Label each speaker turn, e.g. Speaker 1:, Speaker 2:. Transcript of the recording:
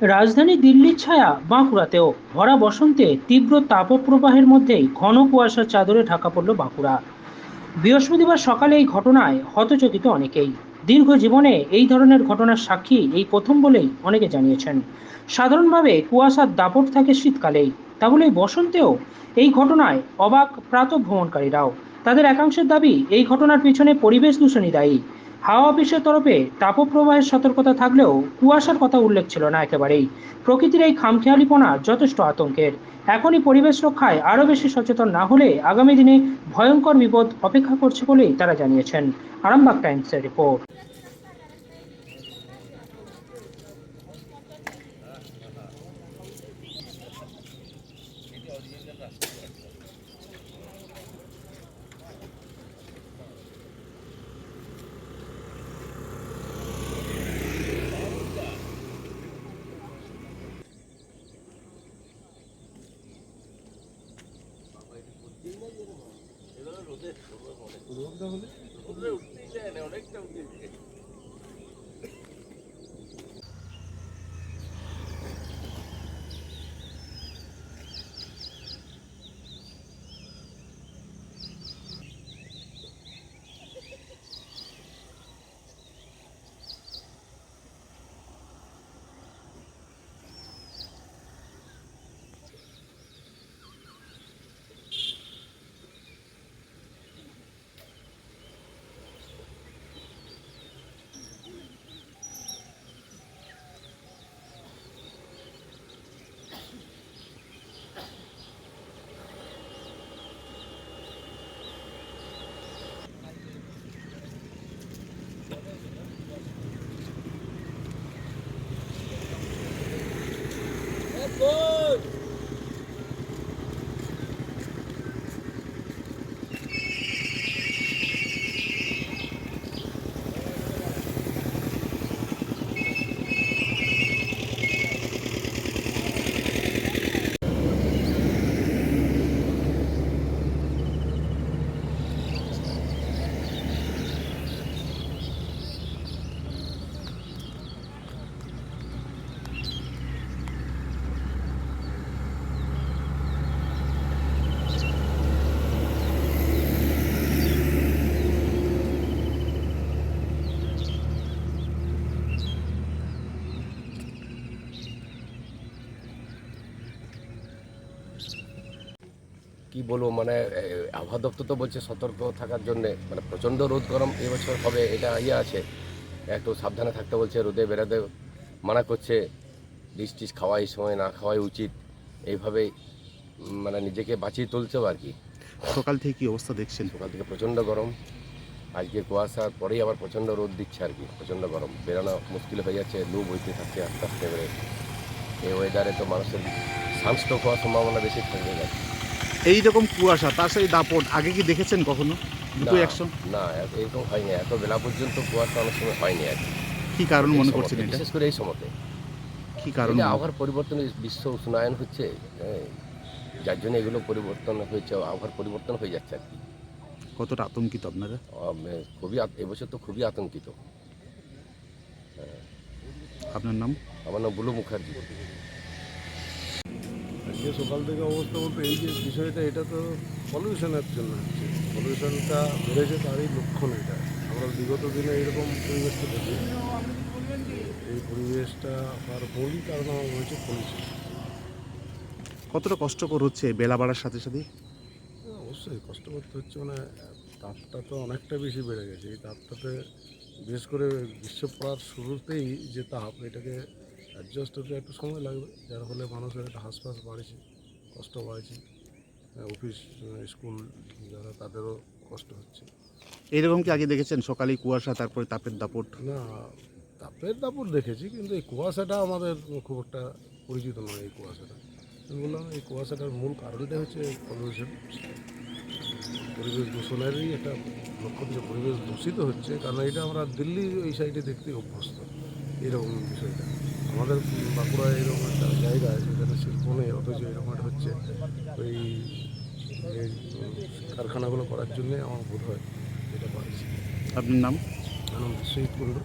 Speaker 1: রাজধানী দিল্লির ছায়া বাঁকুড়াতেও। ভরা বসন্তে তীব্র তাপপ্রবাহের মধ্যেই ঘন কুয়াশার চাদরে ঢাকা পড়ল বাঁকুড়া। বৃহস্পতিবার সকালে এই ঘটনায় হতচকিত অনেকেই। দীর্ঘ জীবনে এই ধরনের ঘটনার সাক্ষী এই প্রথম বলেই অনেকে জানিয়েছেন। সাধারণভাবে কুয়াশার দাপট থাকে শীতকালেই। তা বলে বসন্তেও এই ঘটনায় অবাক প্রাতঃভ্রমণকারীরাও। তাদের একাংশের দাবি, এই ঘটনার পিছনে পরিবেশ দূষণই দায়ী। হাওয়া অফিসের তরফে তাপপ্রবাহের সতর্কতা থাকলেও কুয়াশার কথা উল্লেখ ছিল না একেবারেই। প্রকৃতির এই খামখেয়ালিপনা যথেষ্ট আতঙ্কের। এখনই পরিবেশ রক্ষায় আরও বেশি সচেতন না হলে আগামী দিনে ভয়ঙ্কর বিপদ অপেক্ষা করছে বলেই তারা জানিয়েছেন। আরামবাগ টাইমসের রিপোর্ট।
Speaker 2: রোদে রোদ না হলে রোদে উঠতেই যায় না অনেকটা উঠে কি বলব মানে আবহাওয়া দপ্তর তো বলছে সতর্ক থাকার জন্য মানে প্রচণ্ড রোদ গরম এবছর হবে এটা ইয়ে আছে। একটু সাবধানে থাকতে বলছে রোদে বেরোতে মানা করছে ডিশ টিস খাওয়া এই সময় না খাওয়াই উচিত এইভাবে মানে নিজেকে বাঁচিয়ে তুলছেও আর কি।
Speaker 3: সকাল থেকে কি অবস্থা দেখছেন?
Speaker 2: সকাল থেকে প্রচণ্ড গরম আজকে কুয়াশার পরেই আবার প্রচণ্ড রোদ দিচ্ছে আর কি প্রচণ্ড গরম বেরোনো মুশকিল হয়ে যাচ্ছে লু বইতে থাকছে আস্তে আস্তে করে। এই ওয়েদারে তো মানুষের সানস্ট্রোক হওয়ার সম্ভাবনা বেশি থাকবে
Speaker 3: এই রকম কুয়াশা তার সাথে দাপট আগে কি দেখেছেন কখনো? দুটো একশো?
Speaker 2: না এত- এরকম হয়নি এত বেলা পর্যন্ত কুয়াশা অনেক সময় হয়নি আর কি।
Speaker 3: কারণ মনে করছেন এটা?
Speaker 2: বিশেষ করে এই সময়তে।
Speaker 3: কি কারণ
Speaker 2: আবহাওয়ার পরিবর্তন বিশ্ব উষ্ণায়ন হচ্ছে যার জন্য এগুলো পরিবর্তন হয়েছে আবহাওয়ার পরিবর্তন হয়ে যাচ্ছে আর কি।
Speaker 3: কতটা আতঙ্কিত আপনারা?
Speaker 2: খুবই এবছর তো খুবই আতঙ্কিত।
Speaker 3: আপনার নাম?
Speaker 2: আমার নাম বুলু মুখার্জি।
Speaker 4: আজকে সকাল থেকে অবস্থা বলতে এই যে বিষয়টা এটা তো পলিউশনের জন্য হচ্ছে। পলিউশনটা বেড়েছে তারই লক্ষণ এটা। আমরা বিগত দিনে এরকম পরিবেশটা দেখি। এই পরিবেশটা আর মৌলিক কারণ আমার হচ্ছে পলিউশন
Speaker 3: কতটা কষ্টকর হচ্ছে বেলা বাড়ার সাথে সাথে?
Speaker 4: অবশ্যই কষ্ট করতে হচ্ছে মানে তাপটা তো অনেকটা বেশি বেড়ে গেছে। এই তাপটাতে বিশেষ করে গ্রীষ্ম পড়ার শুরুতেই যে তাপ এটাকে অ্যাডজাস্ট হতে একটু সময় লাগবে যার ফলে মানুষের একটা হাসপাস বাড়ছে কষ্ট বাড়ছে। অফিস স্কুল যারা তাদেরও কষ্ট হচ্ছে।
Speaker 3: এইরকম কি আগে দেখেছেন সকালে কুয়াশা তারপরে তাপের দাপট?
Speaker 4: না তাপের দাপট দেখেছি কিন্তু এই কুয়াশাটা আমাদের খুব একটা পরিচিত নয় এই কুয়াশাটা। আমি বললাম এই কুয়াশাটার মূল কারণটা হচ্ছে পলিউশন পরিবেশ দূষণেরই একটা লক্ষণ যে পরিবেশ দূষিত হচ্ছে কারণ এটা আমরা দিল্লি এই সাইডে দেখতে অভ্যস্ত। এরকম বিষয়টা। আমাদের বাঁকুড়ায় এরকম একটা জায়গা যেখানে শিল্প নেই অথচ এরকম একটা হচ্ছে ওই কারখানাগুলো করার জন্যে আমার বোধ হয় এটা পাচ্ছি
Speaker 3: আপনার নাম?
Speaker 4: আনন্দ শহীদ কুণ্ড।